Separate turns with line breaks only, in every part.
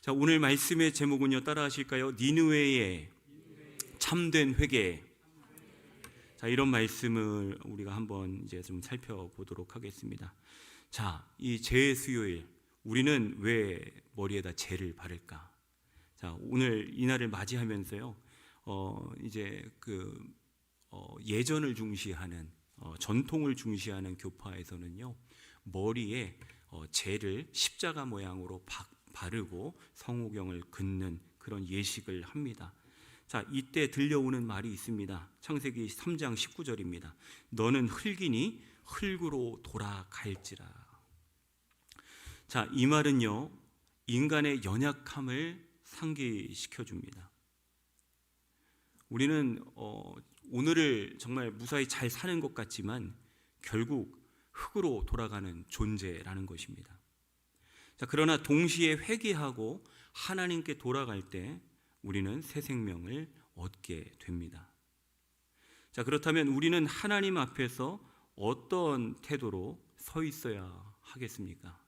자, 오늘 말씀의 제목은요. 따라 하실까요? 니느웨의 참된 회개. 자, 이런 말씀을 우리가 한번 이제 좀 살펴보도록 하겠습니다. 자, 이제 수요일 우리는 왜 머리에다 재를 바를까? 자, 오늘 이날을 맞이하면서요. 어, 이제 그 어, 예전을 중시하는 어, 전통을 중시하는 교파에서는요. 머리에 어, 재를 십자가 모양으로 바, 바르고 성호경을 긋는 그런 예식을 합니다. 자, 이때 들려오는 말이 있습니다. 창세기 3장 19절입니다. 너는 흙이니 흙으로 돌아갈지라. 자, 이 말은요. 인간의 연약함을 상기시켜 줍니다. 우리는 어, 오늘을 정말 무사히 잘 사는 것 같지만 결국 흙으로 돌아가는 존재라는 것입니다. 자, 그러나 동시에 회개하고 하나님께 돌아갈 때 우리는 새 생명을 얻게 됩니다. 자, 그렇다면 우리는 하나님 앞에서 어떤 태도로 서 있어야 하겠습니까?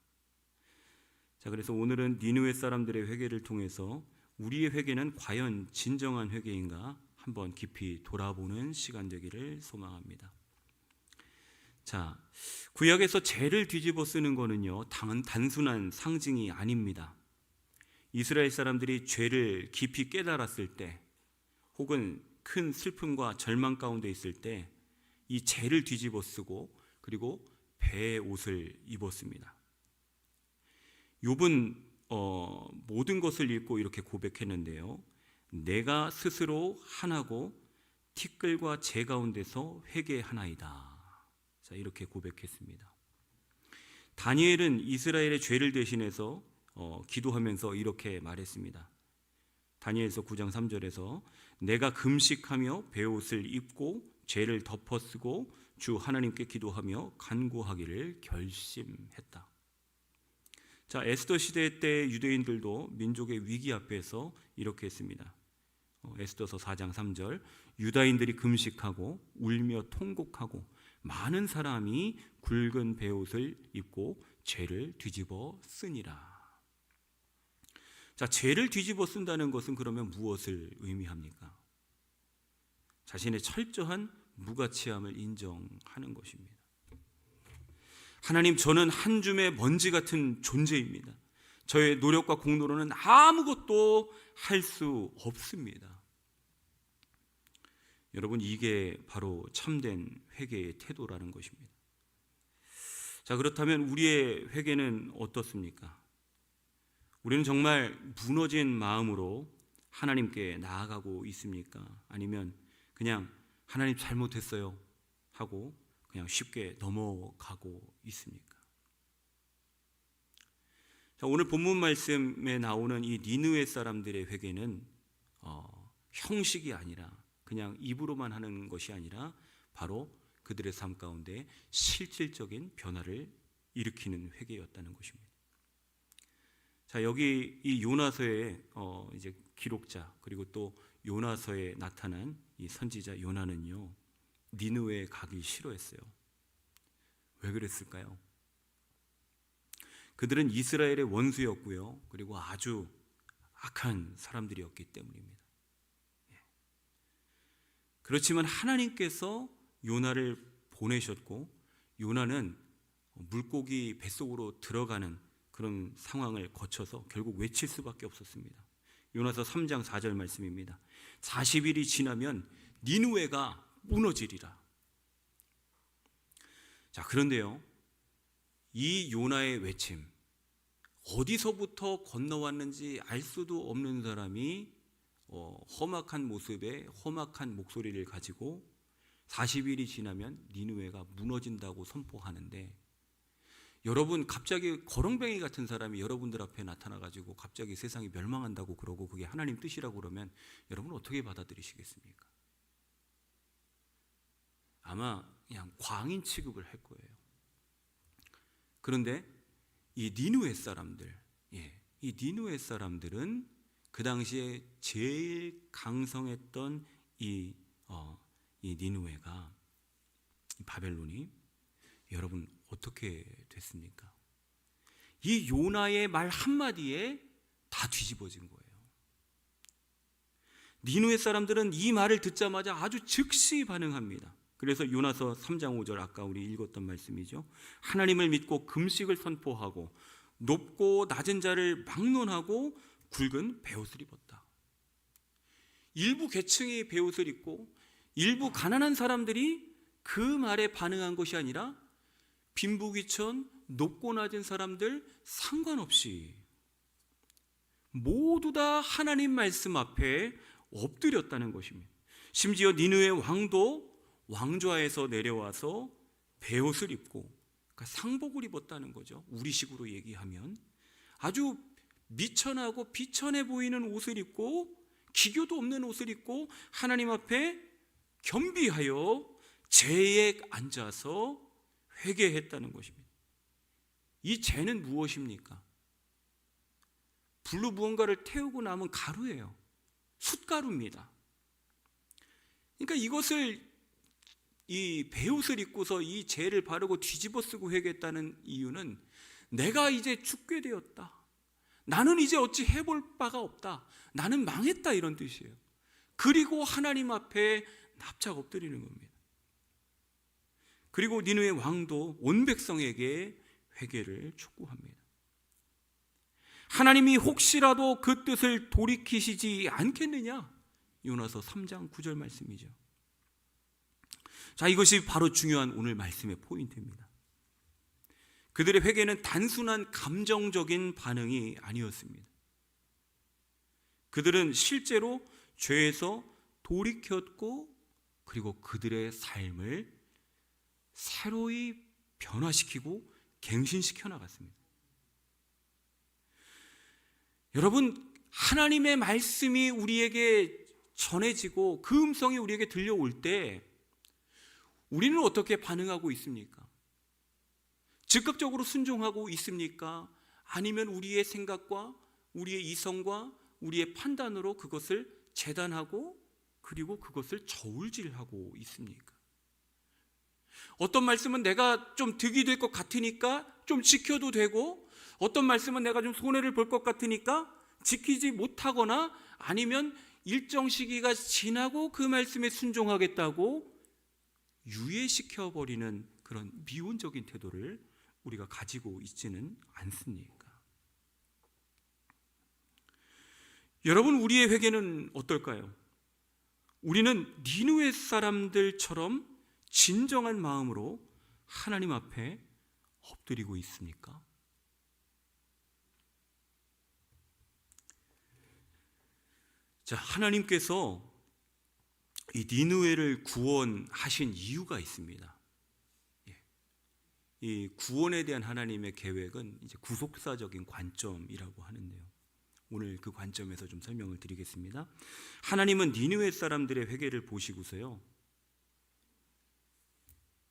자, 그래서 오늘은 니누의 사람들의 회개를 통해서 우리의 회개는 과연 진정한 회개인가 한번 깊이 돌아보는 시간 되기를 소망합니다. 자, 구약에서 죄를 뒤집어 쓰는 거는요, 단, 단순한 상징이 아닙니다. 이스라엘 사람들이 죄를 깊이 깨달았을 때, 혹은 큰 슬픔과 절망 가운데 있을 때, 이 죄를 뒤집어 쓰고, 그리고 배의 옷을 입었습니다. 욥은 어, 모든 것을 읽고 이렇게 고백했는데요. 내가 스스로 하나고 티끌과 재 가운데서 회개하나이다. 자, 이렇게 고백했습니다. 다니엘은 이스라엘의 죄를 대신해서 어, 기도하면서 이렇게 말했습니다. 다니엘서 9장 3절에서 내가 금식하며 베옷을 입고 죄를 덮어쓰고 주 하나님께 기도하며 간구하기를 결심했다. 자, 에스더 시대 때 유대인들도 민족의 위기 앞에서 이렇게 했습니다. 어, 에스더서 4장 3절 유다인들이 금식하고 울며 통곡하고 많은 사람이 굵은 베옷을 입고 죄를 뒤집어 쓰니라. 자, 죄를 뒤집어 쓴다는 것은 그러면 무엇을 의미합니까? 자신의 철저한 무가치함을 인정하는 것입니다. 하나님, 저는 한 줌의 먼지 같은 존재입니다. 저의 노력과 공로로는 아무것도 할 수 없습니다. 여러분, 이게 바로 참된 회개의 태도라는 것입니다. 자, 그렇다면 우리의 회개는 어떻습니까? 우리는 정말 무너진 마음으로 하나님께 나아가고 있습니까? 아니면 그냥 하나님 잘못했어요 하고 그냥 쉽게 넘어가고 있습니까? 자, 오늘 본문 말씀에 나오는 이 니느웨 사람들의 회개는 어, 형식이 아니라 그냥 입으로만 하는 것이 아니라 바로 그들의 삶 가운데 실질적인 변화를 일으키는 회개였다는 것입니다. 자 여기 이 요나서의 어, 이제 기록자 그리고 또 요나서에 나타난 이 선지자 요나는요 니느웨에 가기 싫어했어요. 왜 그랬을까요? 그들은 이스라엘의 원수였고요. 그리고 아주 악한 사람들이었기 때문입니다. 예. 그렇지만 하나님께서 요나를 보내셨고 요나는 물고기 뱃속으로 들어가는 그런 상황을 거쳐서 결국 외칠 수밖에 없었습니다. 요나서 3장 4절 말씀입니다. 40일이 지나면 니누웨가 무너지리라. 자, 그런데요. 이 요나의 외침 어디서부터 건너왔는지 알 수도 없는 사람이 어, 험악한 모습에 험악한 목소리를 가지고 40일이 지나면 니누웨가 무너진다고 선포하는데 여러분 갑자기 거렁뱅이 같은 사람이 여러분들 앞에 나타나 가지고 갑자기 세상이 멸망한다고 그러고 그게 하나님 뜻이라고 그러면 여러분 어떻게 받아들이시겠습니까? 아마 그냥 광인 취급을 할 거예요. 그런데 이 니누의 사람들, 예, 이 니누의 사람들은 그 당시에 제일 강성했던 이, 어, 이 니누에가 이 바벨론이 여러분 어떻게 됐습니까? 이 요나의 말 한마디에 다 뒤집어진 거예요. 니누의 사람들은 이 말을 듣자마자 아주 즉시 반응합니다. 그래서 요나서 3장 5절 아까 우리 읽었던 말씀이죠. 하나님을 믿고 금식을 선포하고 높고 낮은 자를 막론하고 굵은 베옷을 입었다. 일부 계층이 베옷을 입고 일부 가난한 사람들이 그 말에 반응한 것이 아니라 빈부귀천 높고 낮은 사람들 상관없이 모두 다 하나님 말씀 앞에 엎드렸다는 것입니다. 심지어 니느의 왕도 왕좌에서 내려와서 베옷을 입고 그러니까 상복을 입었다는 거죠. 우리식으로 얘기하면 아주 미천하고 비천해 보이는 옷을 입고 기교도 없는 옷을 입고 하나님 앞에 겸비하여 제에 앉아서 회개했다는 것입니다. 이 죄는 무엇입니까? 불로 무언가를 태우고 남은 가루예요. 숯가루입니다. 그러니까 이것을 이 배옷을 입고서 이 죄를 바르고 뒤집어 쓰고 회개했다는 이유는 내가 이제 죽게 되었다. 나는 이제 어찌 해볼 바가 없다. 나는 망했다 이런 뜻이에요. 그리고 하나님 앞에 납작 엎드리는 겁니다. 그리고 니누의 왕도 온 백성에게 회개를 촉구합니다. 하나님이 혹시라도 그 뜻을 돌이키시지 않겠느냐? 요나서 3장 9절 말씀이죠. 자, 이것이 바로 중요한 오늘 말씀의 포인트입니다. 그들의 회개는 단순한 감정적인 반응이 아니었습니다. 그들은 실제로 죄에서 돌이켰고 그리고 그들의 삶을 새로이 변화시키고 갱신시켜 나갔습니다. 여러분, 하나님의 말씀이 우리에게 전해지고 그 음성이 우리에게 들려올 때 우리는 어떻게 반응하고 있습니까? 즉각적으로 순종하고 있습니까? 아니면 우리의 생각과 우리의 이성과 우리의 판단으로 그것을 재단하고 그리고 그것을 저울질하고 있습니까? 어떤 말씀은 내가 좀 득이 될 것 같으니까 좀 지켜도 되고 어떤 말씀은 내가 좀 손해를 볼 것 같으니까 지키지 못하거나 아니면 일정 시기가 지나고 그 말씀에 순종하겠다고 유예시켜 버리는 그런 미온적인 태도를 우리가 가지고 있지는 않습니까? 여러분 우리의 회개는 어떨까요? 우리는 니누의 사람들처럼 진정한 마음으로 하나님 앞에 엎드리고 있습니까? 자, 하나님께서 이 니누에를 구원하신 이유가 있습니다. 예. 이 구원에 대한 하나님의 계획은 이제 구속사적인 관점이라고 하는데요. 오늘 그 관점에서 좀 설명을 드리겠습니다. 하나님은 니누에 사람들의 회개를 보시고서요.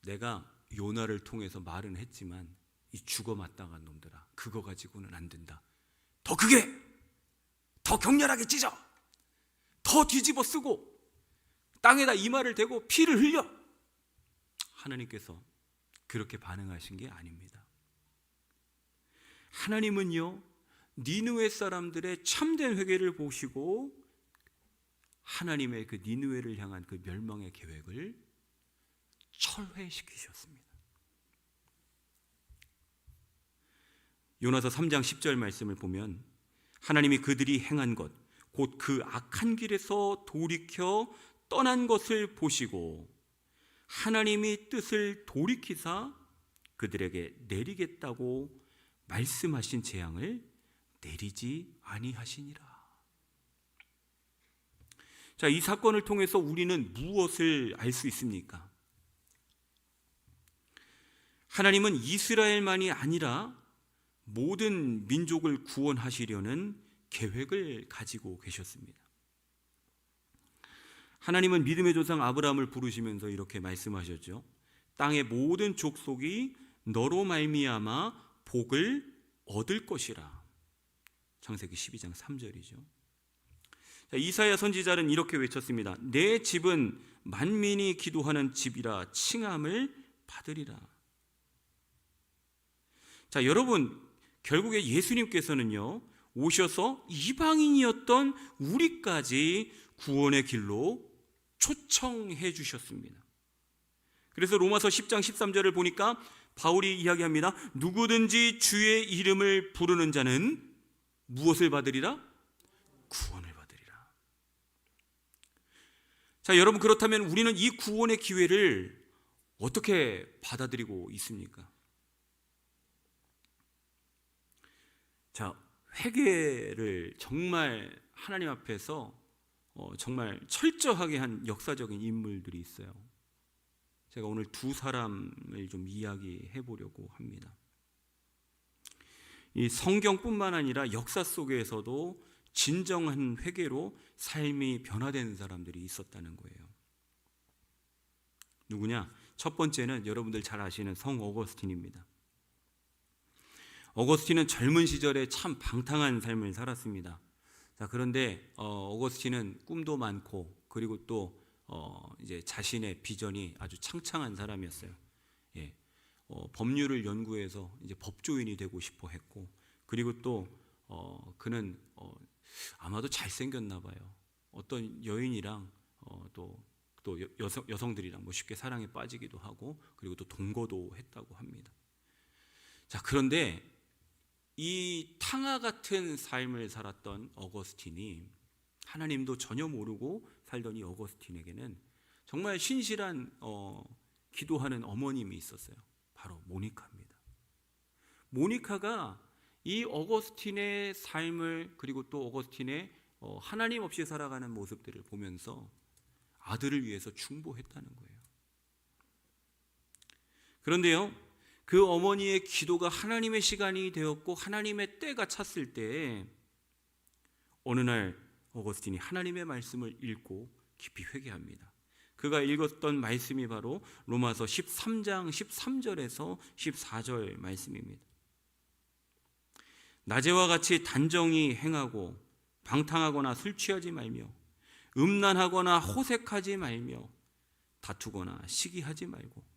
내가 요나를 통해서 말은 했지만 이 죽어 마땅한 놈들아 그거 가지고는 안 된다. 더 크게 더 격렬하게 찢어 더 뒤집어 쓰고 땅에다 이마를 대고 피를 흘려 하나님께서 그렇게 반응하신 게 아닙니다. 하나님은요 니누의 사람들의 참된 회개를 보시고 하나님의 그 니누에를 향한 그 멸망의 계획을 철회시키셨습니다. 요나서 3장 10절 말씀을 보면 하나님이 그들이 행한 것 곧 그 악한 길에서 돌이켜 떠난 것을 보시고 하나님이 뜻을 돌이키사 그들에게 내리겠다고 말씀하신 재앙을 내리지 아니하시니라. 자, 이 사건을 통해서 우리는 무엇을 알 수 있습니까? 하나님은 이스라엘만이 아니라 모든 민족을 구원하시려는 계획을 가지고 계셨습니다. 하나님은 믿음의 조상 아브라함을 부르시면서 이렇게 말씀하셨죠. 땅의 모든 족속이 너로 말미암아 복을 얻을 것이라. 창세기 12장 3절이죠. 자, 이사야 선지자는 이렇게 외쳤습니다. 내 집은 만민이 기도하는 집이라 칭함을 받으리라. 자, 여러분 결국에 예수님께서는요. 오셔서 이방인이었던 우리까지 구원의 길로 초청해 주셨습니다. 그래서 로마서 10장 13절을 보니까 바울이 이야기합니다. 누구든지 주의 이름을 부르는 자는 무엇을 받으리라? 구원을 받으리라. 자, 여러분 그렇다면 우리는 이 구원의 기회를 어떻게 받아들이고 있습니까? 자, 회개를 정말 하나님 앞에서 어, 정말 철저하게 한 역사적인 인물들이 있어요. 제가 오늘 두 사람을 좀 이야기해 보려고 합니다. 이 성경뿐만 아니라 역사 속에서도 진정한 회개로 삶이 변화된 사람들이 있었다는 거예요. 누구냐? 첫 번째는 여러분들 잘 아시는 성 어거스틴입니다. 어거스틴은 젊은 시절에 참 방탕한 삶을 살았습니다. 자, 그런데 어, 어거스틴은 꿈도 많고 그리고 또 어, 이제 자신의 비전이 아주 창창한 사람이었어요. 예. 어, 법률을 연구해서 이제 법조인이 되고 싶어 했고 그리고 또 어, 그는 어, 아마도 잘생겼나 봐요. 어떤 여인이랑 어, 또, 또 여, 여성, 여성들이랑 뭐 쉽게 사랑에 빠지기도 하고 그리고 또 동거도 했다고 합니다. 자 그런데 이 탕아 같은 삶을 살았던 어거스틴이 하나님도 전혀 모르고 살던 이 어거스틴에게는 정말 신실한 어, 기도하는 어머님이 있었어요. 바로 모니카입니다. 모니카가 이 어거스틴의 삶을 그리고 또 어거스틴의 어, 하나님 없이 살아가는 모습들을 보면서 아들을 위해서 충보했다는 거예요. 그런데요, 그 어머니의 기도가 하나님의 시간이 되었고 하나님의 때가 찼을 때 어느 날 어거스틴이 하나님의 말씀을 읽고 깊이 회개합니다. 그가 읽었던 말씀이 바로 로마서 13장 13절에서 14절 말씀입니다. 낮에와 같이 단정히 행하고 방탕하거나 술 취하지 말며 음란하거나 호색하지 말며 다투거나 시기하지 말고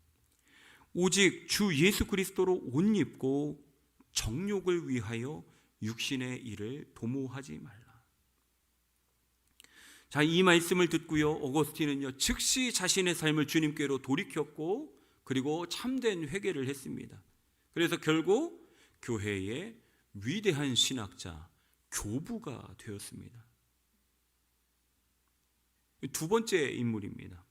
오직 주 예수 그리스도로 옷 입고 정욕을 위하여 육신의 일을 도모하지 말라. 자, 이 말씀을 듣고요. 오거스틴은요. 즉시 자신의 삶을 주님께로 돌이켰고 그리고 참된 회개를 했습니다. 그래서 결국 교회의 위대한 신학자 교부가 되었습니다. 두 번째 인물입니다.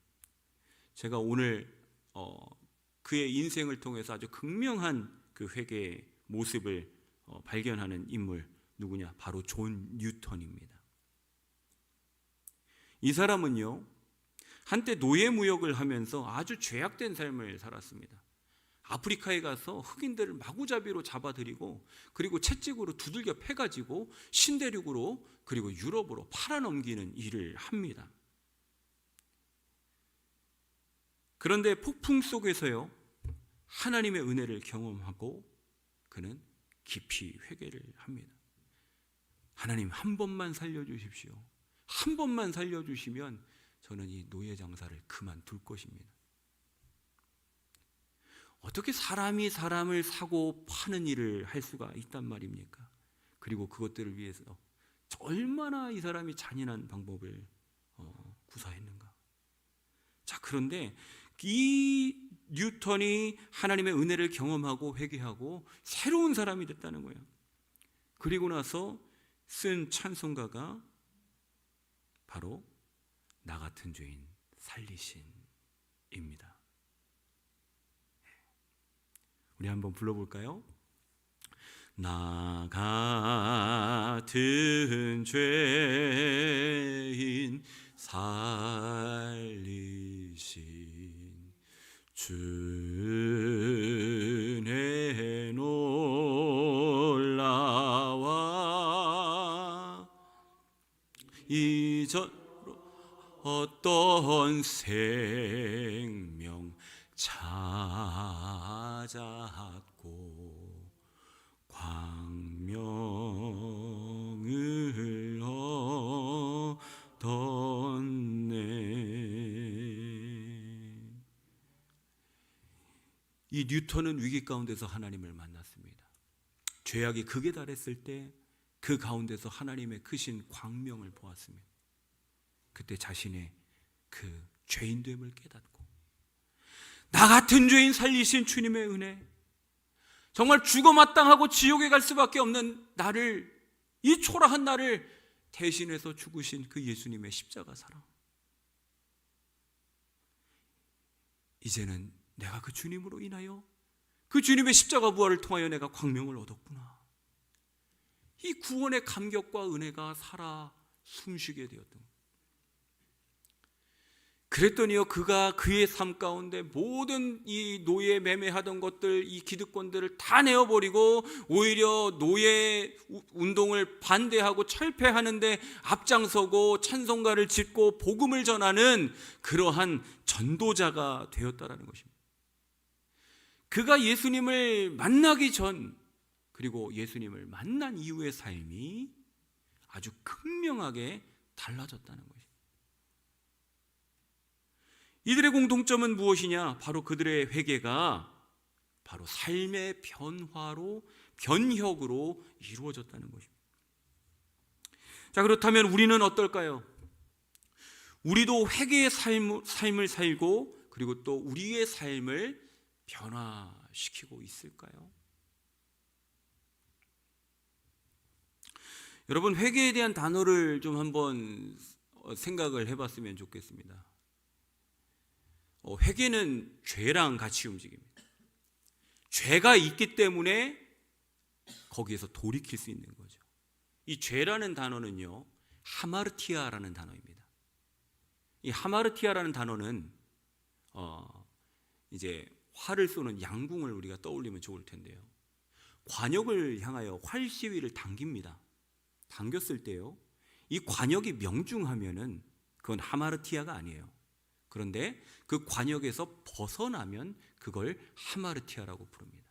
제가 오늘 어, 그의 인생을 통해서 아주 극명한 그 회개의 모습을 어, 발견하는 인물 누구냐? 바로 존 뉴턴입니다. 이 사람은요, 한때 노예 무역을 하면서 아주 죄악된 삶을 살았습니다. 아프리카에 가서 흑인들을 마구잡이로 잡아들이고 그리고 채찍으로 두들겨 패가지고 신대륙으로 그리고 유럽으로 팔아넘기는 일을 합니다. 그런데 폭풍 속에서요 하나님의 은혜를 경험하고 그는 깊이 회개를 합니다. 하나님 한 번만 살려주십시오. 한 번만 살려주시면 저는 이 노예 장사를 그만둘 것입니다. 어떻게 사람이 사람을 사고 파는 일을 할 수가 있단 말입니까? 그리고 그것들을 위해서 얼마나 이 사람이 잔인한 방법을 어, 구사했는가. 자, 그런데 이 뉴턴이 하나님의 은혜를 경험하고 회개하고 새로운 사람이 됐다는 거예요. 그리고 나서 쓴 찬송가가 바로 나 같은 죄인 살리신입니다. 우리 한번 불러볼까요? 나 같은 죄인 살리신 주내 놀라와 이전 어떤 생명 찾았고 광명을 얻었 이 뉴턴은 위기 가운데서 하나님을 만났습니다. 죄악이 극에 달했을 때 그 가운데서 하나님의 크신 광명을 보았습니다. 그때 자신의 그 죄인됨을 깨닫고 나 같은 죄인 살리신 주님의 은혜 정말 죽어 마땅하고 지옥에 갈 수밖에 없는 나를 이 초라한 나를 대신해서 죽으신 그 예수님의 십자가 사랑 이제는 내가 그 주님으로 인하여 그 주님의 십자가 부활을 통하여 내가 광명을 얻었구나. 이 구원의 감격과 은혜가 살아 숨쉬게 되었던. 그랬더니요 그가 그의 삶 가운데 모든 이 노예 매매하던 것들 이 기득권들을 다 내어버리고 오히려 노예 운동을 반대하고 철폐하는데 앞장서고 찬송가를 짓고 복음을 전하는 그러한 전도자가 되었다라는 것입니다. 그가 예수님을 만나기 전 그리고 예수님을 만난 이후의 삶이 아주 극명하게 달라졌다는 것입니다. 이들의 공통점은 무엇이냐? 바로 그들의 회개가 바로 삶의 변화로 변혁으로 이루어졌다는 것입니다. 자, 그렇다면 우리는 어떨까요? 우리도 회개의 삶, 삶을 살고 그리고 또 우리의 삶을 변화시키고 있을까요? 여러분 회개에 대한 단어를 좀 한번 생각을 해봤으면 좋겠습니다. 어, 회개는 죄랑 같이 움직입니다. 죄가 있기 때문에 거기에서 돌이킬 수 있는 거죠. 이 죄라는 단어는요, 하마르티아라는 단어입니다. 이 하마르티아라는 단어는 어, 이제 활을 쏘는 양궁을 우리가 떠올리면 좋을 텐데요. 관역을 향하여 활 시위를 당깁니다. 당겼을 때요, 이 관역이 명중하면은 그건 하마르티아가 아니에요. 그런데 그 관역에서 벗어나면 그걸 하마르티아라고 부릅니다.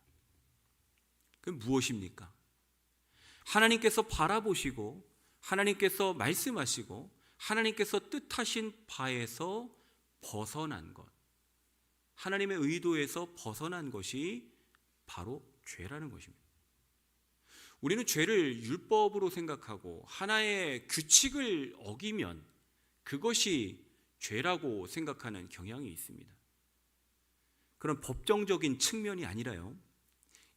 그 무엇입니까? 하나님께서 바라보시고 하나님께서 말씀하시고 하나님께서 뜻하신 바에서 벗어난 것. 하나님의 의도에서 벗어난 것이 바로 죄라는 것입니다. 우리는 죄를 율법으로 생각하고 하나의 규칙을 어기면 그것이 죄라고 생각하는 경향이 있습니다. 그런 법정적인 측면이 아니라요.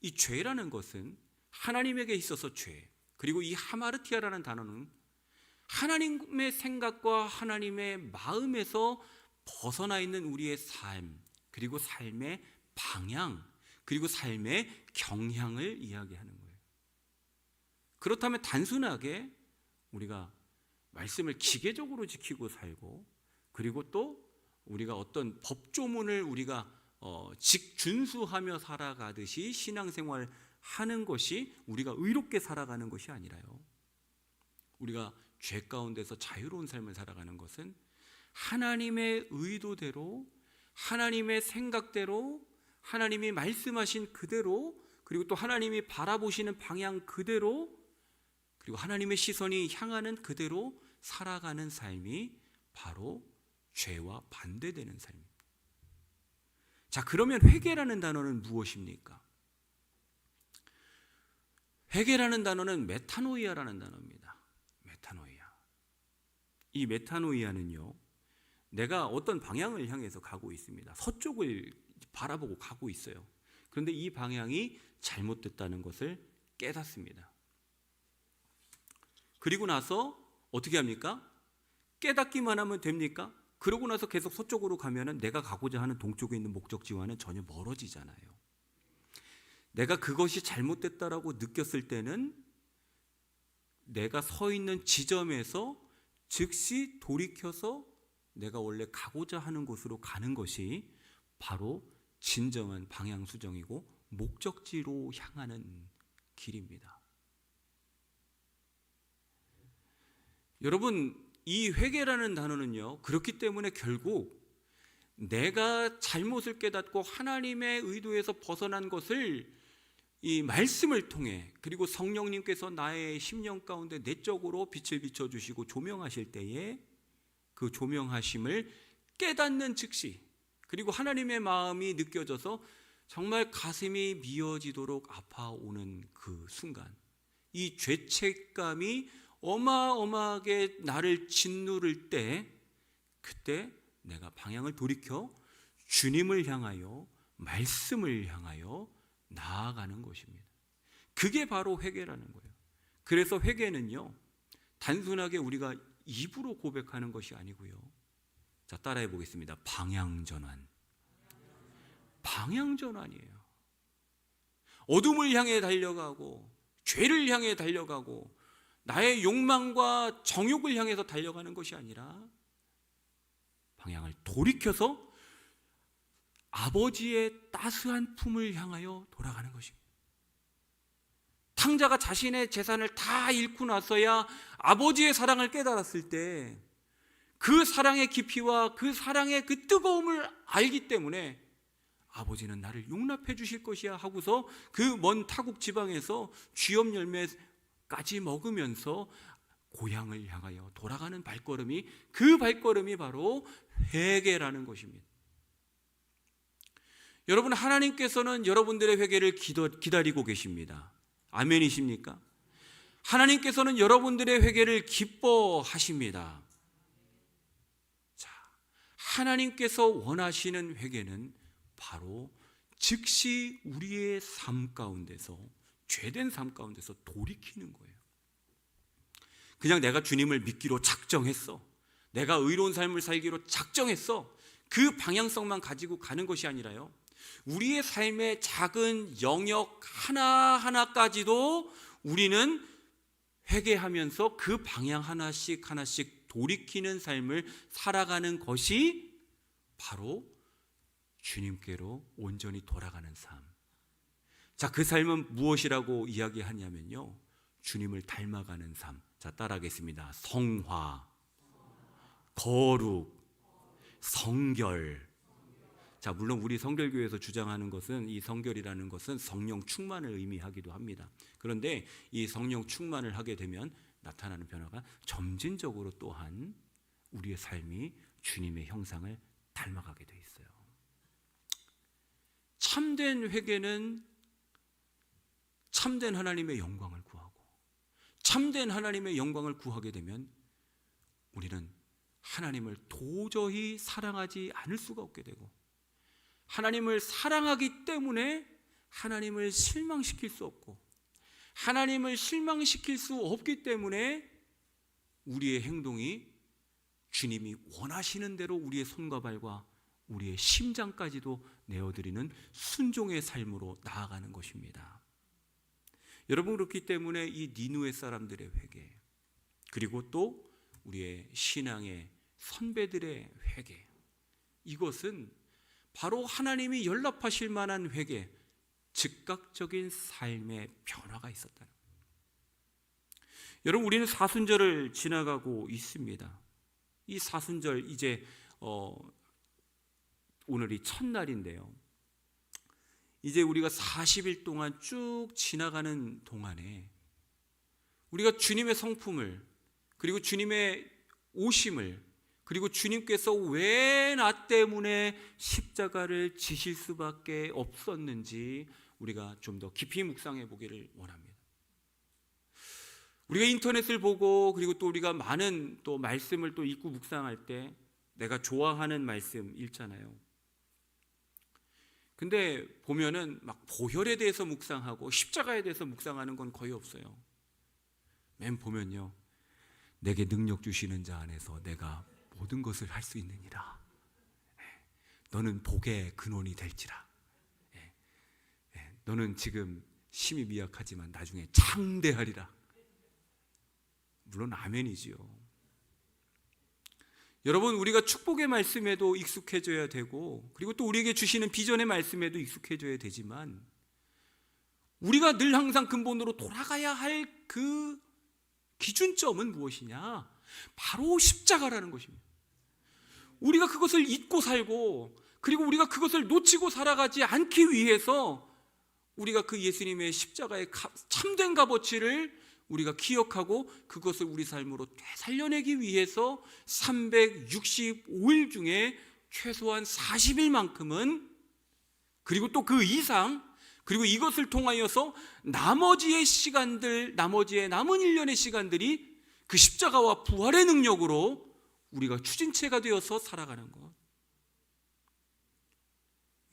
이 죄라는 것은 하나님에게 있어서 죄, 그리고 이 하마르티아라는 단어는 하나님의 생각과 하나님의 마음에서 벗어나 있는 우리의 삶, 그리고 삶의 방향, 그리고 삶의 경향을 이야기하는 거예요. 그렇다면 단순하게 우리가 말씀을 기계적으로 지키고 살고 그리고 또 우리가 어떤 법조문을 우리가 어, 직준수하며 살아가듯이 신앙생활 하는 것이 우리가 의롭게 살아가는 것이 아니라요. 우리가 죄 가운데서 자유로운 삶을 살아가는 것은 하나님의 의도대로 하나님의 생각대로 하나님이 말씀하신 그대로 그리고 또 하나님이 바라보시는 방향 그대로 그리고 하나님의 시선이 향하는 그대로 살아가는 삶이 바로 죄와 반대되는 삶입니다. 자, 그러면 회개라는 단어는 무엇입니까? 회개라는 단어는 메타노이아라는 단어입니다. 메타노이아. 이 메타노이아는요, 내가 어떤 방향을 향해서 가고 있습니다. 서쪽을 바라보고 가고 있어요. 그런데 이 방향이 잘못됐다는 것을 깨닫습니다. 그리고 나서 어떻게 합니까? 깨닫기만 하면 됩니까? 그러고 나서 계속 서쪽으로 가면은 내가 가고자 하는 동쪽에 있는 목적지와는 전혀 멀어지잖아요. 내가 그것이 잘못됐다라고 느꼈을 때는 내가 서 있는 지점에서 즉시 돌이켜서 내가 원래 가고자 하는 곳으로 가는 것이 바로 진정한 방향 수정이고 목적지로 향하는 길입니다. 여러분 이 회개라는 단어는요. 그렇기 때문에 결국 내가 잘못을 깨닫고 하나님의 의도에서 벗어난 것을 이 말씀을 통해 그리고 성령님께서 나의 심령 가운데 내적으로 빛을 비춰 주시고 조명하실 때에 그 조명하심을 깨닫는 즉시 그리고 하나님의 마음이 느껴져서 정말 가슴이 미어지도록 아파오는 그 순간 이 죄책감이 어마어마하게 나를 짓누를 때 그때 내가 방향을 돌이켜 주님을 향하여 말씀을 향하여 나아가는 것입니다. 그게 바로 회개라는 거예요. 그래서 회개는요. 단순하게 우리가 입으로 고백하는 것이 아니고요. 자, 따라해 보겠습니다. 방향 전환. 방향 전환이에요. 어둠을 향해 달려가고 죄를 향해 달려가고 나의 욕망과 정욕을 향해서 달려가는 것이 아니라 방향을 돌이켜서 아버지의 따스한 품을 향하여 돌아가는 것입니다. 탕자가 자신의 재산을 다 잃고 나서야 아버지의 사랑을 깨달았을 때 그 사랑의 깊이와 그 사랑의 그 뜨거움을 알기 때문에 아버지는 나를 용납해 주실 것이야 하고서 그 먼 타국 지방에서 쥐염 열매까지 먹으면서 고향을 향하여 돌아가는 발걸음이 그 발걸음이 바로 회개라는 것입니다. 여러분 하나님께서는 여러분들의 회개를 기다리고 계십니다. 아멘이십니까? 하나님께서는 여러분들의 회개를 기뻐하십니다. 자, 하나님께서 원하시는 회개는 바로 즉시 우리의 삶 가운데서 죄된 삶 가운데서 돌이키는 거예요. 그냥 내가 주님을 믿기로 작정했어. 내가 의로운 삶을 살기로 작정했어. 그 방향성만 가지고 가는 것이 아니라요. 우리의 삶의 작은 영역 하나하나까지도 우리는 회개하면서 그 방향 하나씩 하나씩 돌이키는 삶을 살아가는 것이 바로 주님께로 온전히 돌아가는 삶. 자, 그 삶은 무엇이라고 이야기하냐면요. 주님을 닮아가는 삶. 자, 따라하겠습니다. 성화, 거룩, 성결. 자, 물론 우리 성결교회에서 주장하는 것은 이 성결이라는 것은 성령 충만을 의미하기도 합니다. 그런데 이 성령 충만을 하게 되면 나타나는 변화가 점진적으로 또한 우리의 삶이 주님의 형상을 닮아가게 돼 있어요. 참된 회개는 참된 하나님의 영광을 구하고 참된 하나님의 영광을 구하게 되면 우리는 하나님을 도저히 사랑하지 않을 수가 없게 되고 하나님을 사랑하기 때문에 하나님을 실망시킬 수 없고 하나님을 실망시킬 수 없기 때문에 우리의 행동이 주님이 원하시는 대로 우리의 손과 발과 우리의 심장까지도 내어드리는 순종의 삶으로 나아가는 것입니다. 여러분 그렇기 때문에 이 니누의 사람들의 회개 그리고 또 우리의 신앙의 선배들의 회개 이것은 바로 하나님이 연락하실 만한 회개 즉각적인 삶의 변화가 있었다는 여러분 우리는 사순절을 지나가고 있습니다. 이 사순절 이제 어, 오늘이 첫날인데요. 이제 우리가 40일 동안 쭉 지나가는 동안에 우리가 주님의 성품을 그리고 주님의 오심을 그리고 주님께서 왜 나 때문에 십자가를 지실 수밖에 없었는지 우리가 좀 더 깊이 묵상해 보기를 원합니다. 우리가 인터넷을 보고 그리고 또 우리가 많은 또 말씀을 또 읽고 묵상할 때 내가 좋아하는 말씀 읽잖아요. 근데 보면은 막 보혈에 대해서 묵상하고 십자가에 대해서 묵상하는 건 거의 없어요. 맨 보면요. 내게 능력 주시는 자 안에서 내가 모든 것을 할 수 있느니라. 예. 너는 복의 근원이 될지라. 예. 예. 너는 지금 심히 미약하지만 나중에 창대하리라. 물론 아멘이지요. 여러분 우리가 축복의 말씀에도 익숙해져야 되고 그리고 또 우리에게 주시는 비전의 말씀에도 익숙해져야 되지만 우리가 늘 항상 근본으로 돌아가야 할 그 기준점은 무엇이냐? 바로 십자가라는 것입니다. 우리가 그것을 잊고 살고 그리고 우리가 그것을 놓치고 살아가지 않기 위해서 우리가 그 예수님의 십자가의 참된 값어치를 우리가 기억하고 그것을 우리 삶으로 되살려내기 위해서 365일 중에 최소한 40일만큼은 그리고 또 그 이상 그리고 이것을 통하여서 나머지의 시간들, 나머지의 남은 1년의 시간들이 그 십자가와 부활의 능력으로 우리가 추진체가 되어서 살아가는 것.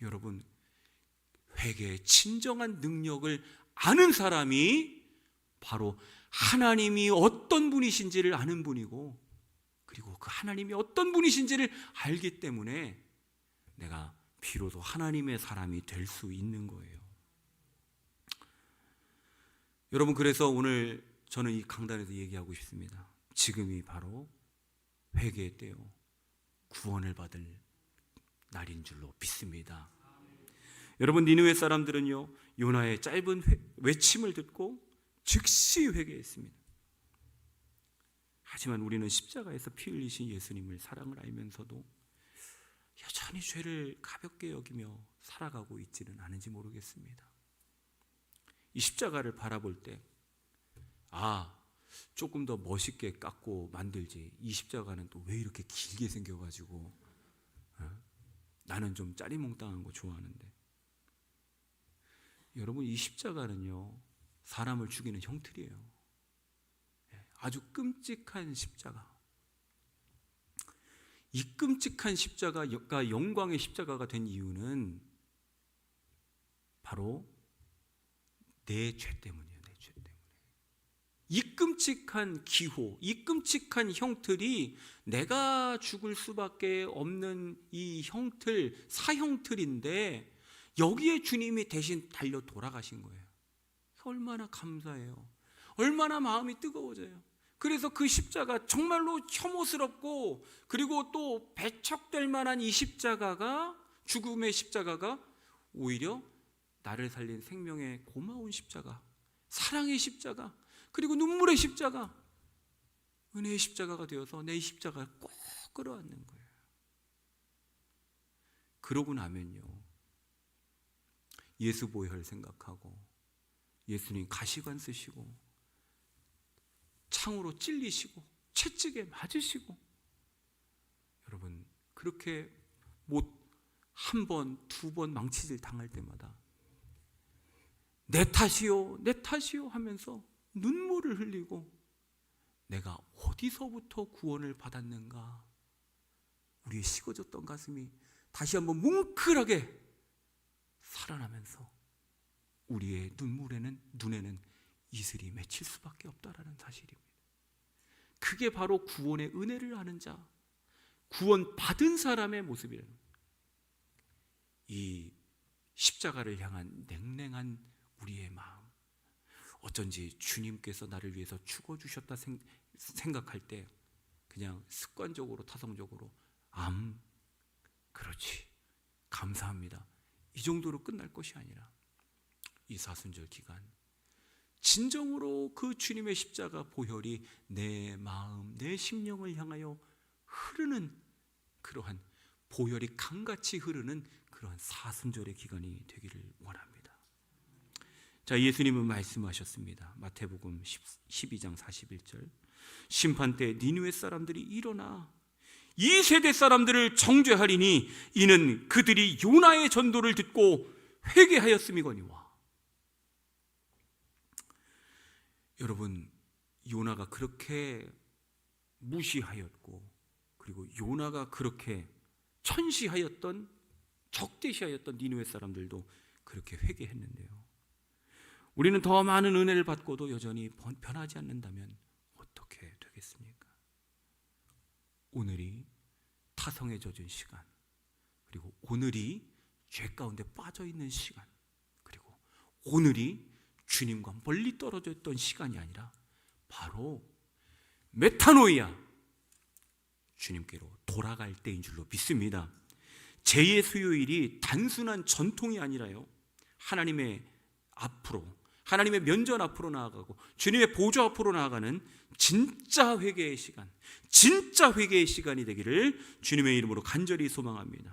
여러분, 회개의 진정한 능력을 아는 사람이 바로 하나님이 어떤 분이신지를 아는 분이고, 그리고 그 하나님이 어떤 분이신지를 알기 때문에 내가 비로소 하나님의 사람이 될 수 있는 거예요. 여러분, 그래서 오늘 저는 이 강단에서 얘기하고 싶습니다. 지금이 바로 회개의 때요. 구원을 받을 날인 줄로 믿습니다. 여러분 니느웨 사람들은요 요나의 짧은 회- 외침을 듣고 즉시 회개했습니다. 하지만 우리는 십자가에서 피 흘리신 예수님을 사랑을 알면서도 여전히 죄를 가볍게 여기며 살아가고 있지는 않은지 모르겠습니다. 이 십자가를 바라볼 때, 아, 조금 더 멋있게 깎고 만들지. 이 십자가는 또 왜 이렇게 길게 생겨가지고, 어? 나는 좀 짜리몽땅한 거 좋아하는데. 여러분, 이 십자가는요, 사람을 죽이는 형틀이에요. 예, 아주 끔찍한 십자가. 이 끔찍한 십자가가 영광의 십자가가 된 이유는 바로 내 죄 때문이에요. 이 끔찍한 기호, 이 끔찍한 형틀이 내가 죽을 수밖에 없는 이 형틀, 사형틀인데 여기에 주님이 대신 달려 돌아가신 거예요. 얼마나 감사해요. 얼마나 마음이 뜨거워져요. 그래서 그 십자가 정말로 혐오스럽고 그리고 또 배척될 만한 이 십자가가 죽음의 십자가가 오히려 나를 살린 생명의 고마운 십자가, 사랑의 십자가, 그리고 눈물의 십자가, 은혜의 십자가가 되어서 내 십자가를 꼭 끌어안는 거예요. 그러고 나면요. 예수 보혈 생각하고 예수님 가시관 쓰시고 창으로 찔리시고 채찍에 맞으시고 여러분 그렇게 못 한 번, 두 번 망치질 당할 때마다 내 탓이요, 내 탓이요 하면서 눈물을 흘리고 내가 어디서부터 구원을 받았는가 우리의 식어졌던 가슴이 다시 한번 뭉클하게 살아나면서 우리의 눈물에는 눈에는 이슬이 맺힐 수밖에 없다라는 사실입니다. 그게 바로 구원의 은혜를 아는 자, 구원 받은 사람의 모습이라는. 이 십자가를 향한 냉랭한 우리의 마음. 어쩐지 주님께서 나를 위해서 죽어 주셨다 생각할 때 그냥 습관적으로 타성적으로 암 그렇지 감사합니다. 이 정도로 끝날 것이 아니라 이 사순절 기간 진정으로 그 주님의 십자가 보혈이 내 마음, 내 심령을 향하여 흐르는 그러한 보혈이 강같이 흐르는 그러한 사순절의 기간이 되기를 원합니다. 자, 예수님은 말씀하셨습니다. 마태복음 12장 41절. 심판 때 니누의 사람들이 일어나 이 세대 사람들을 정죄하리니 이는 그들이 요나의 전도를 듣고 회개하였음이거니와. 여러분, 요나가 그렇게 무시하였고 그리고 요나가 그렇게 천시하였던 적대시하였던 니누의 사람들도 그렇게 회개했는데요. 우리는 더 많은 은혜를 받고도 여전히 변하지 않는다면 어떻게 되겠습니까? 오늘이 타성에 젖은 시간, 그리고 오늘이 죄 가운데 빠져 있는 시간, 그리고 오늘이 주님과 멀리 떨어져 있던 시간이 아니라 바로 메타노이아 주님께로 돌아갈 때인 줄로 믿습니다. 제2의 수요일이 단순한 전통이 아니라요. 하나님의 앞으로, 하나님의 면전 앞으로 나아가고 주님의 보좌 앞으로 나아가는 진짜 회개의 시간, 진짜 회개의 시간이 되기를 주님의 이름으로 간절히 소망합니다.